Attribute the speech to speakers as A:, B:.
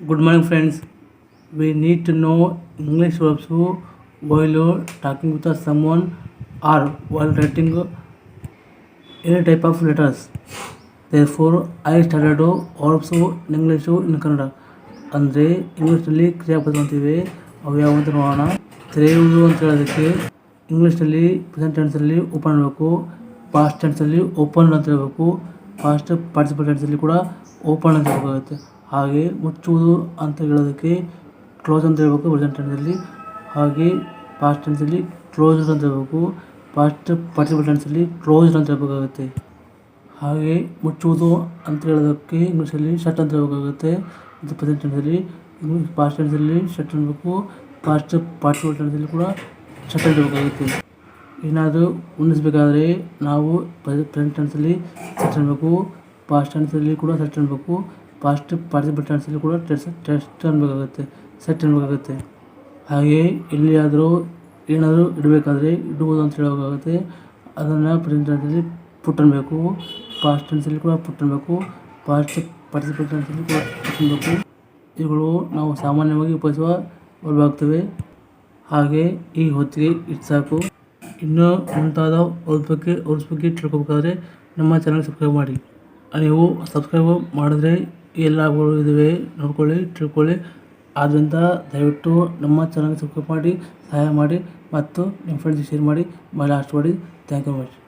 A: Good morning, friends. We need to know English verbs while talking with someone or while writing any type of letters. Therefore, I started verbs in English in Kannada ಅಂದರೆ ಇಂಗ್ಲೀಷ್ನಲ್ಲಿ ಕ್ರಿಯಾಪದ ಅಂತೀವಿ ಅವು ಯಾವ ಅಂತ ನೋಡೋಣ ತೆರೆಯುವುದು ಅಂತ ಹೇಳೋದಕ್ಕೆ ಇಂಗ್ಲೀಷ್ನಲ್ಲಿ ಪ್ರೆಸೆಂಟ್ ಟೆನ್ಸಲ್ಲಿ ಓಪನ್ ಮಾಡಬೇಕು ಪಾಸ್ಟ್ ಟೆನ್ಸಲ್ಲಿ ಓಪನ್ ಅಂತ ಹೇಳಬೇಕು ಪಾಸ್ಟ್ ಪಾರ್ಟಿಸಿಪಲ್ ಟೆನ್ಸಲ್ಲಿ ಕೂಡ ಓಪನ್ ಅಂತ ಹೇಳಬೇಕಾಗುತ್ತೆ ಹಾಗೆ ಮುಚ್ಚುವುದು ಅಂತ ಹೇಳೋದಕ್ಕೆ ಕ್ಲೋಸ್ ಅಂತ ಹೇಳ್ಬೇಕು ಪ್ರೆಸೆಂಟ್ ಟೆನ್ಸಲ್ಲಿ ಹಾಗೆ ಪಾಸ್ಟ್ ಟೆನ್ಸಲ್ಲಿ ಕ್ಲೋಸ್ಡ್ ಅಂತ ಹೇಳಬೇಕು. ಪಾಸ್ಟ್ ಪಾರ್ಟಿಸಿಪಲ್ ಟೆನ್ಸಲ್ಲಿ ಕ್ಲೋಸ್ಡ್ ಅಂತ ಹೇಳಬೇಕಾಗುತ್ತೆ. ಹಾಗೆ ಮುಚ್ಚುವುದು ಅಂತ ಹೇಳೋದಕ್ಕೆ ಇಂಗ್ಲೀಷಲ್ಲಿ ಶಟ್ ಅಂತ ಹೇಳಬೇಕಾಗುತ್ತೆ. ಮತ್ತು ಪ್ರೆಸೆಂಟ್ ಟೆನ್ಸಲ್ಲಿ ಇಂಗ್ಲೀಷ್ ಪಾಸ್ಟ್ ಟೆನ್ಸಲ್ಲಿ ಶಟ್ ಅನ್ಬೇಕು ಪಾಸ್ಟ್ ಪಾರ್ಟಿಸಿಪಲ್ ಟೆನ್ಸಲ್ಲಿ ಕೂಡ ಶಟ್ ಅಂತ ಹೇಳಬೇಕಾಗುತ್ತೆ. ಏನಾದರೂ ಉಣಿಸ್ಬೇಕಾದ್ರೆ ನಾವು ಪ್ರೆಸೆಂಟ್ ಟೆನ್ಸಲ್ಲಿ ಸೆಟ್ ಅನ್ಬೇಕು ಪಾಸ್ಟ್ ಟೆನ್ಸಲ್ಲಿ ಕೂಡ ಸೆಟ್ ಅನ್ಬೇಕು ಪಾಸ್ಟ್ ಪಾರ್ಟಿಸಿಪಲ್ ಟೆನ್ಸಲ್ಲಿ ಕೂಡ ಟೆಸ್ಟ್ ಟೆಸ್ಟ್ ಅನ್ಬೇಕಾಗುತ್ತೆ ಸೆಟ್ ಅನ್ಬೇಕಾಗುತ್ತೆ. ಹಾಗೆ ಎಲ್ಲಿಯಾದರೂ ಏನಾದರೂ ಇಡಬೇಕಾದ್ರೆ ಇಡ್ಬೋದು ಅಂತ ಹೇಳಬೇಕಾಗುತ್ತೆ. ಅದನ್ನು ಪ್ರೆಸೆಂಟ್ ಟೆನ್ಸಲ್ಲಿ ಪುಟ್ ಅನ್ಬೇಕು. ಟೆನ್ಸಲ್ಲಿ ಕೂಡ ಪುಟ್ ಅನ್ಬೇಕು. ಪಾಸ್ಟ್ ಪಾರ್ಟಿಸಿಪಲ್ ಟೆನ್ಸಲ್ಲಿ ಕೂಡ ಪುಟ್ ಅನ್ಬೇಕು. ಇವುಗಳು ನಾವು ಸಾಮಾನ್ಯವಾಗಿ ಉಪಯೋಗಿಸುವ ವರ್ಬಾಗ್ತವೆ ಹಾಗೆ ಈ ಹೊತ್ತಿಗೆ ಇಟ್ಟು ಸಾಕು. ಇನ್ನೂ ಮುಂತಾದ ಅವ್ರ ಬಗ್ಗೆ ಅವ್ರ ಬಗ್ಗೆ ತಿಳ್ಕೊಬೇಕಾದ್ರೆ ನಮ್ಮ ಚಾನಲ್ ಸಬ್ಸ್ಕ್ರೈಬ್ ಮಾಡಿ. ನೀವು ಸಬ್ಸ್ಕ್ರೈಬ್ ಮಾಡಿದ್ರೆ ಎಲ್ಲ ಇದ್ದಾವೆ ನೋಡ್ಕೊಳ್ಳಿ, ತಿಳ್ಕೊಳ್ಳಿ. ಆದ್ದರಿಂದ ದಯವಿಟ್ಟು ನಮ್ಮ ಚಾನಲ್ ಸಬ್ಸ್ಕ್ರೈಬ್ ಮಾಡಿ, ಸಹಾಯ ಮಾಡಿ ಮತ್ತು ನಿಮ್ಮ ಫ್ರೆಂಡ್ಸ್ಗೆ ಶೇರ್ ಮಾಡಿ. ಮಾಡಿ ಲಾಸ್ಟ್ ಮಾಡಿ ಥ್ಯಾಂಕ್ ಯು ಮಚ್